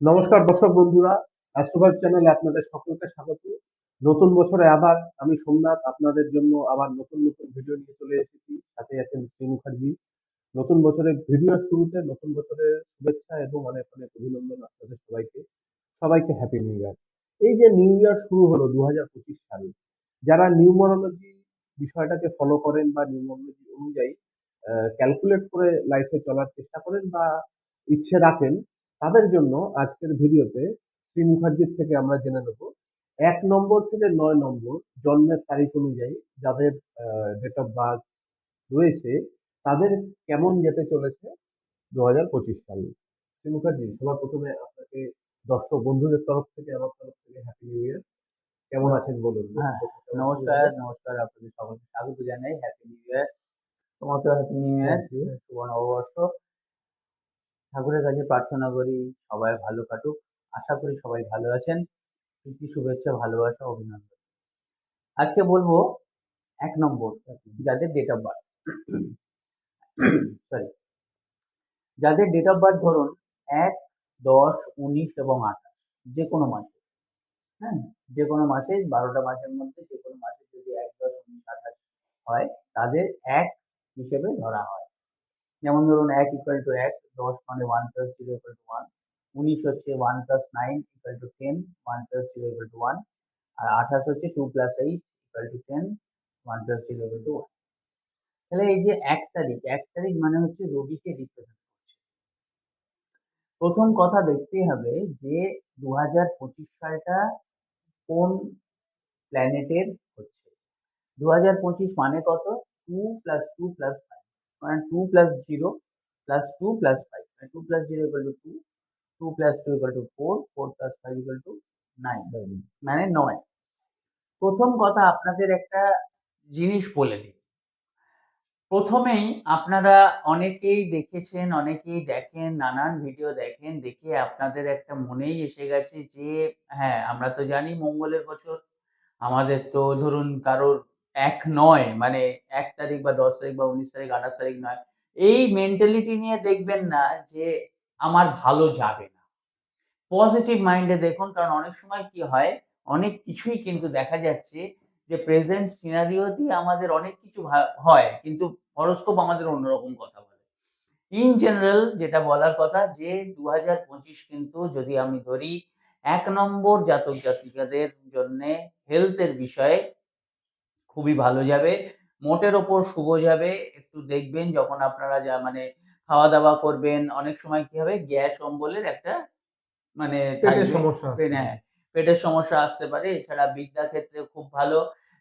নমস্কার দর্শক বন্ধুরা অ্যাস্ট্রোভাইব চ্যানেলে আপনাদের সকলকে স্বাগত। নতুন বছরে আবার আমি সোমনাথ, আপনাদের জন্য আবার নতুন নতুন ভিডিও নিয়ে চলে এসেছি। সাথে আছেন শ্রী মুখার্জি। নতুন বছরের ভিডিও শুরুতে, নতুন বছরের শুভেচ্ছা এবং অনেক অনেক অভিনন্দন আপনাদের সবাইকে। সবাইকে হ্যাপি নিউ ইয়ার এই যে নিউ ইয়ার শুরু হলো দু সাল, যারা নিউমোরোলজি বিষয়টাকে ফলো করেন বা নিউমারোলজি অনুযায়ী ক্যালকুলেট করে লাইফে চলার চেষ্টা করেন বা ইচ্ছে রাখেন তাদের জন্য আজকের ভিডিওতে শ্রী মুখার্জির থেকে আমরা জেনে নেব এক নম্বর থেকে নয় নম্বর জন্মের তারিখ অনুযায়ী যাদের ডেট অফ বার্থ রয়েছে তাদের কেমন যেতে চলেছে দু হাজার পঁচিশ সালে। শ্রী মুখার্জি সবার প্রথমে আপনাকে দর্শক বন্ধুদের তরফ থেকে আমার তরফ থেকে হ্যাপি নিউ ইয়ার কেমন আছেন বলুন? হ্যাঁ, নমস্কার নমস্কার আপনাদের সকলকে স্বাগত জানাই। হ্যাপি নিউ ইয়ার তোমাকেও হ্যাপি নিউ ইয়ার শুভ নববর্ষ। ঠাকুরের কাছে প্রার্থনা করি, সবাই ভালো কাটুক। আশা করি সবাই ভালো আছেন। প্রীতি, শুভেচ্ছা, ভালোবাসা, অভিনন্দন। আজকে বলব এক নম্বর, যাদের ডেট অফ বার্থ সরি যাদের ডেট অফ বার্থ ধরুন এক, দশ, উনিশ এবং আঠাশ, যে কোনো মাসে। হ্যাঁ? যে কোনো মাসে, বারোটা মাসের মধ্যে যে কোনো মাসে যদি এক, দশ, উনিশ, আঠাশ হয়, তাদের এক হিসেবে ধরা হয়। যেমন ধরুন এক ইকুয়াল টু এক, দশ মানে one plus zero equal to one উনিশ হচ্ছে one plus nine equal to ten one plus zero equal to one আর আঠাশ হচ্ছে two plus eight equal to ten one plus zero equal to one তাহলে এই যে এক তারিখ এক তারিখ মানে হচ্ছে রবিকে রিপ্রেজেন্ট করছে। প্রথম কথা দেখতেই হবে যে দু হাজার পঁচিশ সালটা কোন প্ল্যানেটের হচ্ছে? দু হাজার পঁচিশ মানে কত? Two plus two plus five মানে two plus zero plus two plus five মানে two plus zero equal to two two plus two equal to four four plus five equal to nine মানে নয়। প্রথম কথা আপনাদের একটা জিনিস বলে দিই। প্রথমেই আপনারা অনেকেই দেখেছেন অনেকেই দেখেন নানান ভিডিও দেখেন দেখে আপনাদের একটা মনেই এসে গেছে যে হ্যাঁ আমরা তো জানি মঙ্গলের বছর। আমাদের তো ধরুন কারোর এক নয় মানে এক তারিখ বা দশ তারিখ বা উনিশ তারিখ, আঠাশ তারিখ নয়, এই মেন্টালিটি নিয়ে দেখবেন না যে আমার ভালো যাবে না। পজিটিভ মাইন্ডে দেখুন, কারণ অনেক সময় কি হয়, অনেক কিছুই কিন্তু দেখা যাচ্ছে যে প্রেজেন্ট সিনারিও দিয়ে আমাদের অনেক কিছু হয়, কিন্তু হরস্কোপ আমাদের অন্যরকম কথা বলে। ইন জেনারেল যেটা বলার কথা যে দু হাজার পঁচিশ কিন্তু যদি আমি ধরি, এক নম্বর জাতক জাতিকাদের জন্য হেলথের বিষয়ে খুবই ভালো যাবে। মোটের ওপর শুভ যাবে। একটু দেখবেন যখন আপনারা যা মানে খাওয়া দাওয়া করবেন অনেক সময় কি হবে? গ্যাস অম্বলের একটা মানে পেটের সমস্যা হ্যাঁ পেটের সমস্যা আসতে পারে। এছাড়া বিদ্যা ক্ষেত্রে খুব ভালো।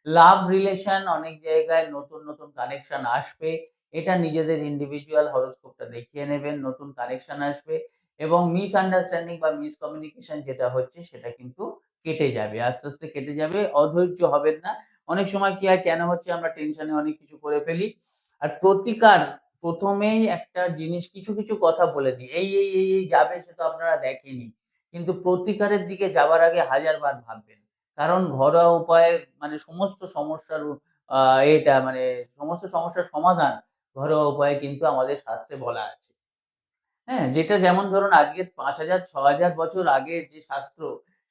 লাভ রিলেশন অনেক জায়গায় নতুন নতুন কানেকশন আসবে। এটা নিজেদের ইন্ডিভিজুয়াল হরস্কোপটা দেখিয়ে নেবেন। নতুন কানেকশন আসবে এবং মিস আন্ডারস্ট্যান্ডিং বা মিস কমিউনিকেশন যেটা হচ্ছে সেটা কিন্তু কেটে যাবে। আস্তে আস্তে কেটে যাবে। অধৈর্য হবেন না। অনেক সময় কি হয়, কেন হচ্ছে আমরা টেনশনে অনেক কিছু করে ফেলি? আর প্রতিকার প্রথমেই একটা জিনিস কিছু কিছু কথা বলে দিই। এই এই এই এই যাবে সে তো আপনারা দেখেনি। কিন্তু প্রতিকারের দিকে যাওয়ার আগে হাজারবার ভাববেন। কারণ ঘরোয়া উপায়ে মানে সমস্ত সমস্যার এটা মানে সমস্ত সমস্যার সমাধান ঘরোয়া উপায়ে কিন্তু আমাদের শাস্ত্রে বলা আছে। হ্যাঁ যেটা যেমন ধরুন আজকে পাঁচ হাজার, ছ হাজার বছর আগের যে শাস্ত্র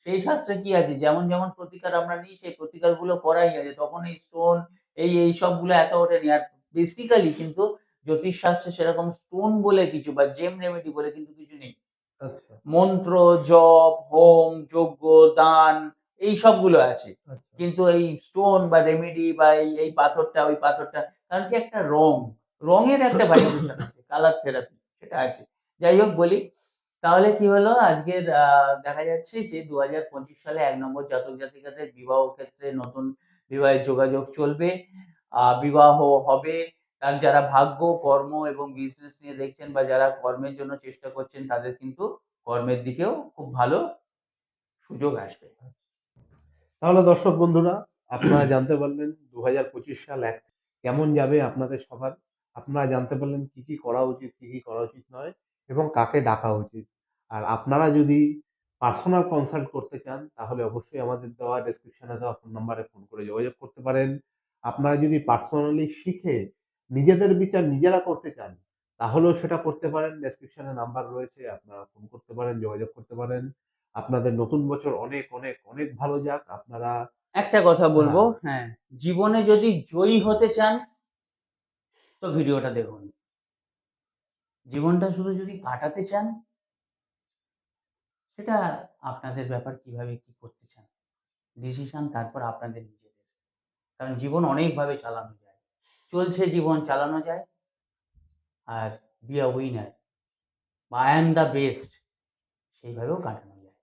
সেই শাস্ত্রে কি আছে? যেমন যেমন প্রতিকার আমরা নিই সেই প্রতিকারগুলো করাই আছে। তখন এই স্টোন এই এই সবগুলো এত ওঠেনি আর বেসিক্যালি কিন্তু জ্যোতিষ শাস্ত্রে সেরকম স্টোন বলে কিছু বা জেম রেমেডি বলে কিন্তু কিছু নেই। আচ্ছা। মন্ত্র জপ হোম যজ্ঞ দান এই সবগুলো আছে। আচ্ছা। কিন্তু এই স্টোন বা রেমেডি বা এই এই পাথরটা ওই পাথরটা কারণ কি একটা রং? রঙের একটা ভাইব্রেশন আছে কালার থেরাপি সেটা আছে। যাই হোক বলি তাহলে কি হলো? আজকের দেখা যাচ্ছে যে দু হাজার পঁচিশ সালে এক নম্বর জাতক জাতিকাদের বিবাহ ক্ষেত্রে নতুন বিবাহের যোগাযোগ চলবে। বিবাহ হবে। তার যারা ভাগ্য, কর্ম এবং বিজনেস নিয়ে দেখছেন বা যারা কর্মের জন্য চেষ্টা করছেন, তাদের কিন্তু কর্মের দিকেও খুব ভালো সুযোগ আসবে। তাহলে দর্শক বন্ধুরা, আপনারা জানতে পারলেন দু হাজার পঁচিশ সাল এক কেমন যাবে আপনাদের সবার। আপনারা জানতে পারলেন কি কি করা উচিত, কি কি করা উচিত নয় এবং কাকে ডাকা উচিত। আর আপনারা যদি পার্সোনাল কনসাল্ট করতে চান তাহলে অবশ্যই আমাদের দেওয়া ডেসক্রিপশনে দেওয়া ফোন নাম্বারে ফোন করে যোগাযোগ করতে পারেন। আপনারা যদি পার্সোনালি শিখে নিজেদের বিচার নিজেরা করতে চান তাহলেও সেটা করতে পারেন। ডেসক্রিপশনে নাম্বার রয়েছে আপনারা ফোন করতে পারেন যোগাযোগ করতে পারেন। আপনাদের নতুন বছর অনেক অনেক অনেক ভালো যাক। আপনারা একটা কথা বলব হ্যাঁ জীবনে যদি জয়ী হতে চান তো ভিডিওটা দেখুন। জীবনটা শুধু যদি কাটাতে চান সেটা আপনাদের ব্যাপার কীভাবে কি করতে চান? ডিসিশন তারপর আপনাদের নিজেদের। কারণ জীবন অনেকভাবে চালানো যায়। চলছে জীবন চালানো যায়। আর বি আ উইনার বা আই এম দ্য বেস্ট সেইভাবেও কাটানো যায়।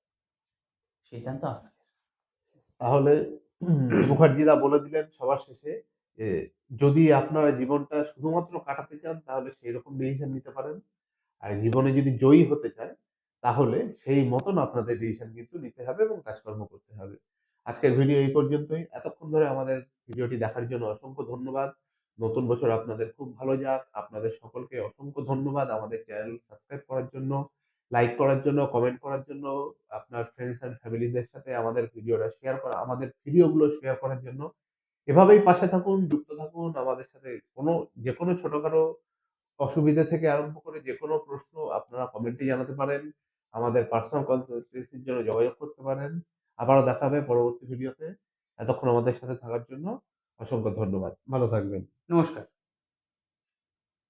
সিদ্ধান্ত আপনাদের। তাহলে মুখার্জিদা বলে দিলেন সবার শেষে যে যদি আপনারা জীবনটা শুধুমাত্র কাটাতে চান তাহলে সেই রকম ডিসিশন নিতে পারেন। আর জীবনে যদি জয়ী হতে চান তাহলে সেই মতন আপনাদের ডিসিশন কিন্তু নিতে হবে এবং কাজকর্ম করতে হবে। আজকের ভিডিও এই পর্যন্তই। এতক্ষণ ধরে আমাদের ভিডিওটি দেখার জন্য অসংখ্য ধন্যবাদ। নতুন বছর আপনাদের খুব ভালো যাক। আপনাদের সকলকে অসংখ্য ধন্যবাদ আমাদের চ্যানেল সাবস্ক্রাইব করার জন্য লাইক করার জন্য কমেন্ট করার জন্য, আপনার ফ্রেন্ডস অ্যান্ড ফ্যামিলিদের সাথে আমাদের ভিডিওটা শেয়ার করা, আমাদের ভিডিওগুলো শেয়ার করার জন্য। এভাবেই পাশে থাকুন, যুক্ত থাকুন, আমাদের সাথে কোনো যে কোনো ছোটখাটো অসুবিধা থেকে আরম্ভ করে যে কোনো প্রশ্ন আপনারা কমেন্টে জানাতে পারেন। আমাদের পার্সোনাল কনসালটেন্সির জন্য যোগাযোগ করতে পারেন। আবারও দেখা হবে পরবর্তী ভিডিওতে এতক্ষণ আমাদের সাথে থাকার জন্য অসংখ্য ধন্যবাদ। ভালো থাকবেন। নমস্কার।